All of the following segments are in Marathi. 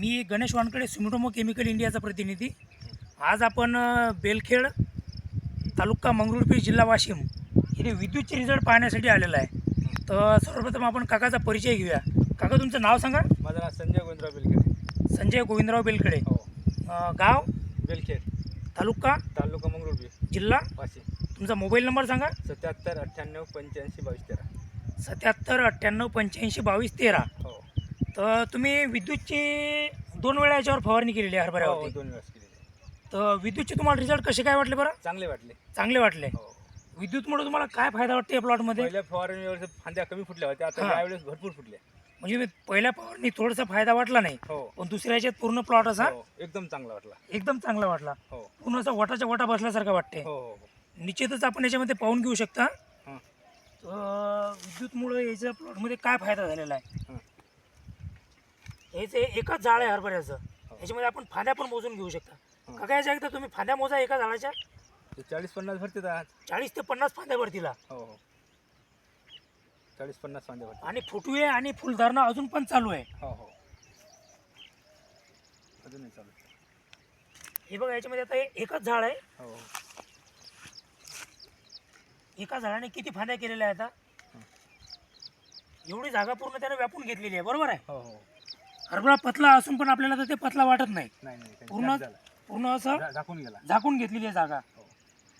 मी गणेश वानकडे सुमिटोमो केमिकल इंडियाचा प्रतिनिधी. आज आपण बेलखेड तालुका मंगरुळपीर जिल्हा वाशिम इथे विद्युतचे रिझल्ट पाहण्यासाठी आलेला आहे. तर सर्वप्रथम आपण काकाचा परिचय घेऊया. काका तुमचं नाव सांगा? माझं नाव संजय गोविंदराव बेलखेडे. संजय गोविंदराव बेलखेडे. हो. गाव? बेलखेड. तालुका? तालुका मंगरुळपीर. जिल्हा? वाशिम. तुमचा मोबाईल नंबर सांगा? सत्याहत्तर अठ्ठ्याण्णव पंच्याऐंशी बावीस तेरा. सत्याहत्तर अठ्ठ्याण्णव पंच्याऐंशी बावीस तेरा. हो. तर तुम्ही विद्युतची दोन वेळा याच्यावर फवारणी केलेली आहे हो हरभऱ्यावरती दोन वेळेस केलेले तर विद्युतचे तुम्हाला रिझल्ट कसे काय वाटले बरं? चांगले वाटले. चांगले वाटले. हो. विद्युतमुळे तुम्हाला काय फायदा वाटते या प्लॉटमध्ये पहिल्या फवारणीवर फांद्या कमी फुटल्या होत्या आता हा. यावेळेस भरपूर फुटल्या. म्हणजे मी पहिल्या फवारणी थोडासा फायदा वाटला नाही हो. पण दुसऱ्या याच्यात पूर्ण प्लॉट असा हो एकदम चांगला वाटला. एकदम चांगला वाटला. हो. पूर्ण असा वटाच्या वटा बसल्यासारखा वाटते. हो हो हो. निश्चितच आपण याच्यामध्ये पाहून घेऊ शकता. हां. तर विद्युतमुळे याच्या प्लॉटमध्ये काय फायदा झालेला आहे? हां. याचे एकच झाड आहे हरभऱ्याचं याच्यामध्ये आपण फांद्या पण मोजून घेऊ शकता. हां. का काय एकदा तुम्ही फांद्या मोजा एका झाडाच्या. चाळीस पन्नास भरते चाळीस ते पन्नास फांद्या भरतीला. हो हो. चाळीस पन्नास फांद्या भरते आणि फुटवे आणि फुलधारणा अजून पण चालू आहे. हो हो. अजूनही चालू हे बघा याच्यामध्ये आता हे एकच झाड आहे. हो हो. एका झाडाने किती फांद्या केलेल्या आहेत आता एवढी जागा पूर्ण त्याने व्यापून घेतलेली आहे बरोबर आहे? हो हो. हरभरा पतला असून पण आपल्याला तर ते पतला वाटत नाही. नाही नाही काही पूर्ण झाला. पूर्ण असं झा- झाकून गेला. झाकून घेतलेली आहे जागा. हो.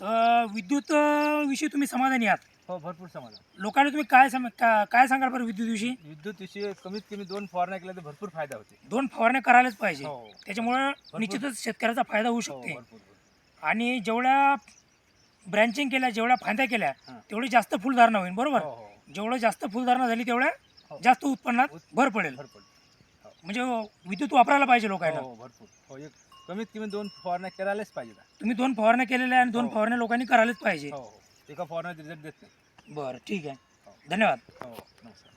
तर विद्युत अं, विषयी तुम्ही समाधानी आहात? हो भरपूर समाधान. लोकांना तुम्ही काय सम का- काय सांगाल बरं विद्युत विषयी विद्युत विषयी कमीत कमी दोन फवारण्या केल्या तर भरपूर फायदा होते. दोन फवारण्या करायलाच पाहिजे. हो. त्याच्यामुळं निश्चितच शेतकऱ्याचा फायदा होऊ हो शकते. भरपूर भरपूर. आणि जेवढ्या ब्रँचिंग केल्या जेवढ्या फांद्या केल्या हां. तेवढी जास्त फुलधारणा होईल बरोबर? हो हो. जेवढं जास्त फुलधारणा झाली तेवढ्या हो. जास्त उत्पन्नात उत- भर पडेल. भरपूर म्हणजे विद्युत वापरायला पाहिजे हो लोकांना. हो भरपूर. हो एक कमीत कमी दोन फवारण्या करायलाच पाहिजे तुम्ही दोन फवारण्या केलेल्या आहे आणि दोन हो. फवारण्या लोकांनी करायलाच पाहिजे. हो हो. एका फवारण्यात रिझल्ट देत नाही. बरं ठीक आहे. हो. धन्यवाद. हो. नमस्कार.